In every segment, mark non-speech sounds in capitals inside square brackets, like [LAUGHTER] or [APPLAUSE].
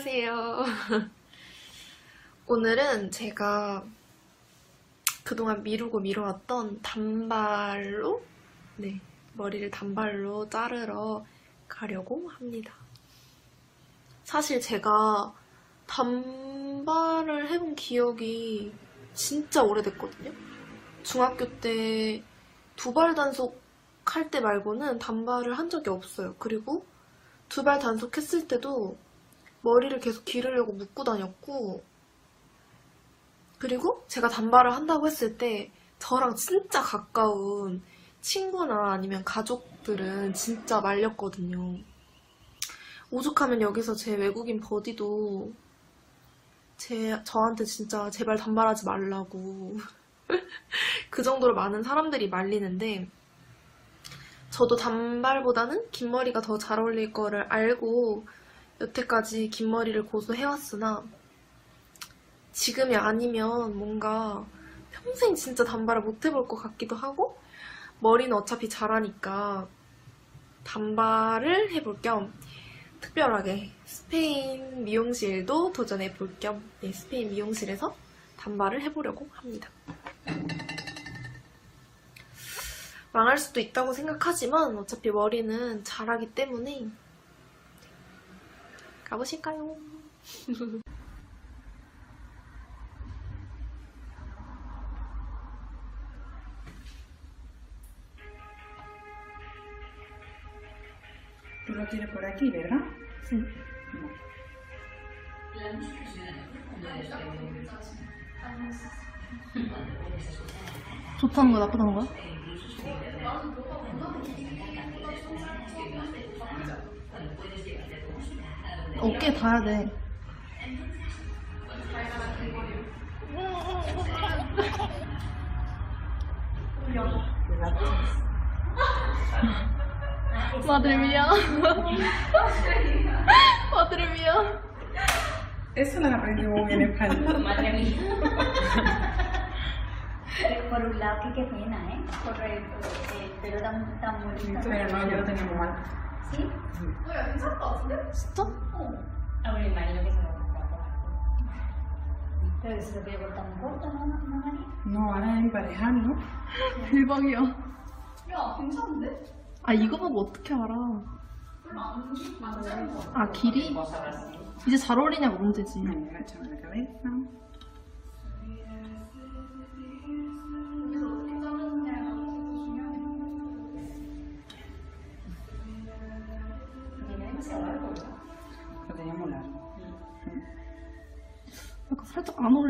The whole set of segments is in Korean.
안녕하세요. [LAUGHS] 오늘은 제가 그동안 미루고 미뤄왔던 단발로, 네, 머리를 단발로 자르러 가려고 합니다. 사실 제가 단발을 해본 기억이 진짜 오래됐거든요. 중학교 때 두발 단속 할 때 말고는 단발을 한 적이 없어요. 그리고 두발 단속했을 때도 머리를 계속 기르려고 묶고 다녔고, 그리고 제가 단발을 한다고 했을 때 저랑 진짜 가까운 친구나 아니면 가족들은 진짜 말렸거든요. 오죽하면 여기서 제 외국인 버디도 제, 저한테 진짜 제발 단발하지 말라고 [LAUGHS] 그 정도로 많은 사람들이 말리는데 저도 단발보다는 긴 머리가 더 잘 어울릴 거를 알고 여태까지 긴 머리를 고수해왔으나 지금이 아니면 뭔가 평생 진짜 단발을 못 해볼 것 같기도 하고 머리는 어차피 자라니까 단발을 해볼 겸 특별하게 스페인 미용실도 도전해 볼 겸 네, 스페인 미용실에서 단발을 해보려고 합니다. 망할 수도 있다고 생각하지만 어차피 머리는 자라기 때문에 가보실까요? Tú lo quieres por aquí, ¿verdad? 응. 좋다는 거야, 나쁘다는 거야? 어깨 닿아야 돼. Madre mía. Madre mía. Eso lo aprendí muy bien en español. Madre mía. Por un lado, que qué pena, ¿eh? Por el, el pelo tan, tan bonito. Pero no, yo lo tenía muy mal. 진짜? Que se lo corta por aquí. Pero que se lo quiere cortar muy corto, ¿no, ahora es emparejar, ¿no? 대박이야. 야, 괜찮은데? 아, 이거 보고 어떻게 알아? 별로 안 많잖아. 아, 길이? 이제 잘 어울리냐가 문제지. Venga, agachame la cabeza. 살짝 안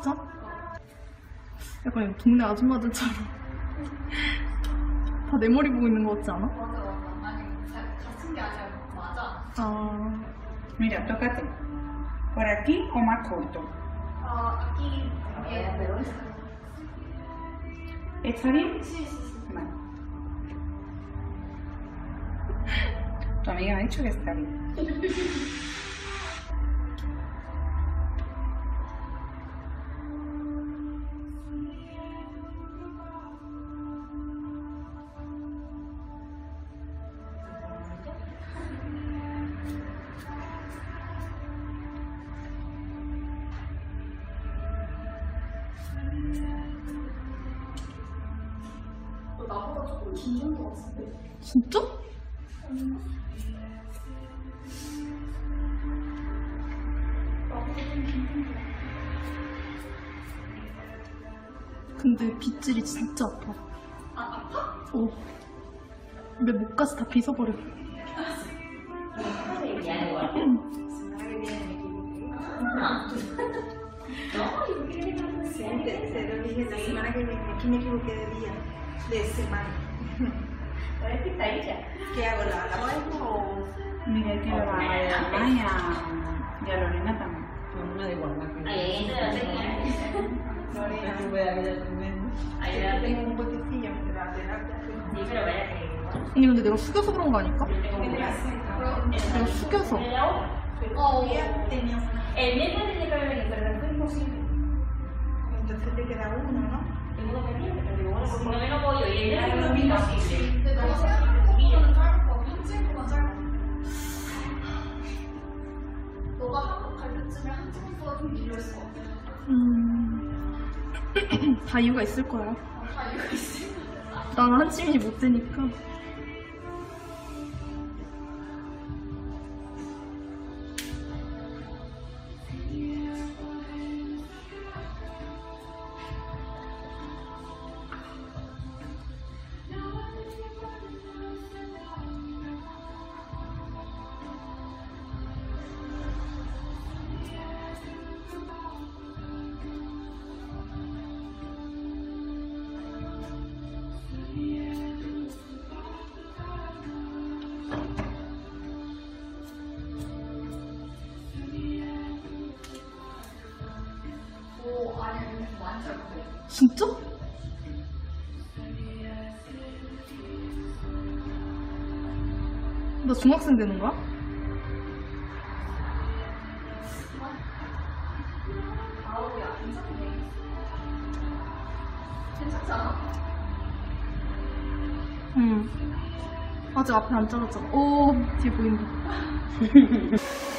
진짜? 약간 동네 아줌마들처럼. 다 내 머리 보고 있는 거 같지 않아? 맞아, 맞아. 아니, 자, 같은 게 아니라 맞아. 아, Mira, tócate. ¿Por aquí o más corto? 어, aquí Eh, pero es- ¿Está bien? Sí, sí, sí. Vale. Tu amiga ha dicho que está bien. 같은데? 진짜? 근데 빗질이 진짜 아파. 아, 아파? 어. 내 목까지 다 빗어버려. Sí, te, te lo dije la semana que viene. Aquí me equivoqué de día. De semana. Parece pintadilla. ¿Qué hago? ¿La, la vuelvo o.? Mira, que la vaya Y a Lorena también. Una de Guanajuato. Ahí, esta la tenía. Lorena. Yo voy a ver también. Ahí la tengo. Tengo un botecillo entre la terapia. Sí, pero vaya que igual. 아니 근데 내가 숙여서 그런 거 아닐까? Yo tengo En la un ceja. 내가 숙여서 ¿De la otra? Pero Oh. un día tenía una. El miércoles tenía que haber venido, pero no fue imposible. Entonces te queda uno, ¿no? 음... 다 이유가 있을 거야. 나는 한치민이 못 되니까 진짜? 나 중학생 되는 거야? 응 아직 앞에 안 잘랐잖아 오 뒤에 보인다 [LAUGHS]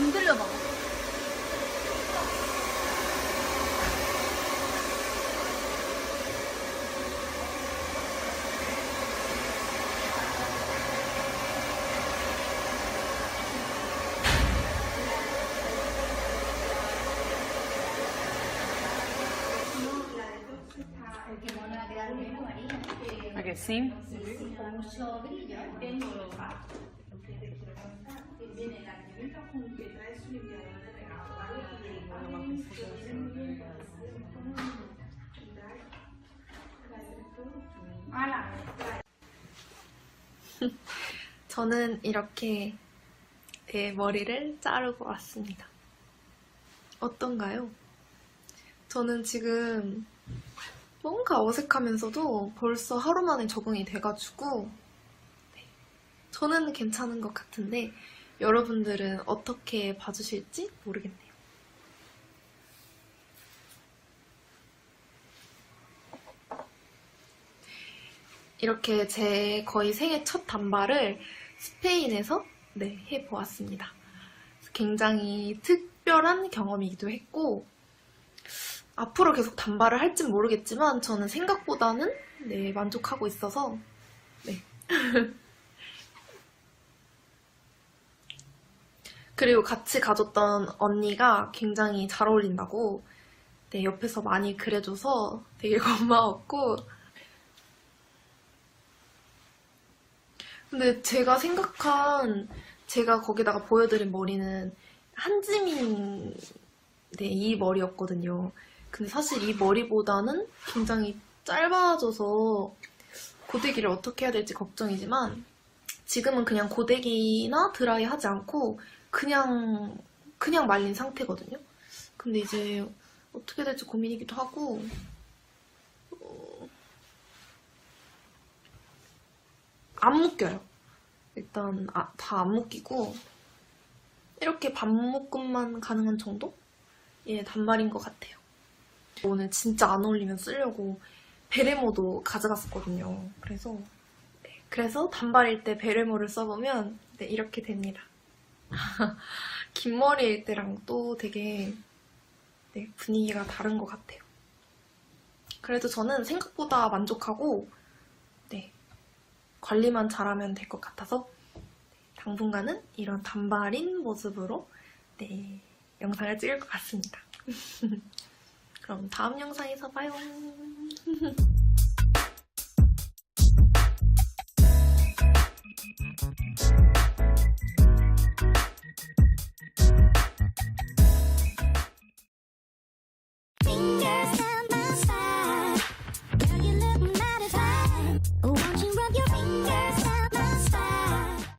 안 들려나 Porque no va a quedar bien 저는 이렇게 네, 머리를 자르고 왔습니다. 어떤가요? 저는 지금 뭔가 어색하면서도 벌써 하루 만에 적응이 돼가지고 네, 저는 괜찮은 것 같은데 여러분들은 어떻게 봐주실지 모르겠네요. 이렇게 제 거의 생애 첫 단발을 스페인에서 네, 해보았습니다. 굉장히 특별한 경험이기도 했고, 앞으로 계속 단발을 할진 모르겠지만, 저는 생각보다는 네, 만족하고 있어서, 네. [LAUGHS] 그리고 같이 가줬던 언니가 굉장히 잘 어울린다고, 네, 옆에서 많이 그래줘서 되게 [LAUGHS] 고마웠고, 근데 제가 생각한 제가 거기다가 보여드린 머리는 한지민 네, 이 머리였거든요. 근데 사실 이 머리보다는 굉장히 짧아져서 고데기를 어떻게 해야 될지 걱정이지만 지금은 그냥 고데기나 드라이 하지 않고 그냥 그냥 말린 상태거든요. 근데 이제 어떻게 될지 고민이기도 하고 어, 안 묶여요. 일단 다안 묶이고 이렇게 반묶음만 가능한 정도? 예, 단발인 것 같아요. 오늘 진짜 안 어울리면 쓰려고 베레모도 가져갔었거든요. 그래서 네, 그래서 단발일 때 베레모를 써보면 네, 이렇게 됩니다. [LAUGHS] 긴 머리일 때랑 또 되게 네, 분위기가 다른 것 같아요. 그래도 저는 생각보다 만족하고 네, 관리만 잘하면 될 것 같아서 네, 당분간은 이런 단발인 모습으로 네, 영상을 찍을 것 같습니다. [LAUGHS] 그럼 다음 영상에서 봐요. [LAUGHS]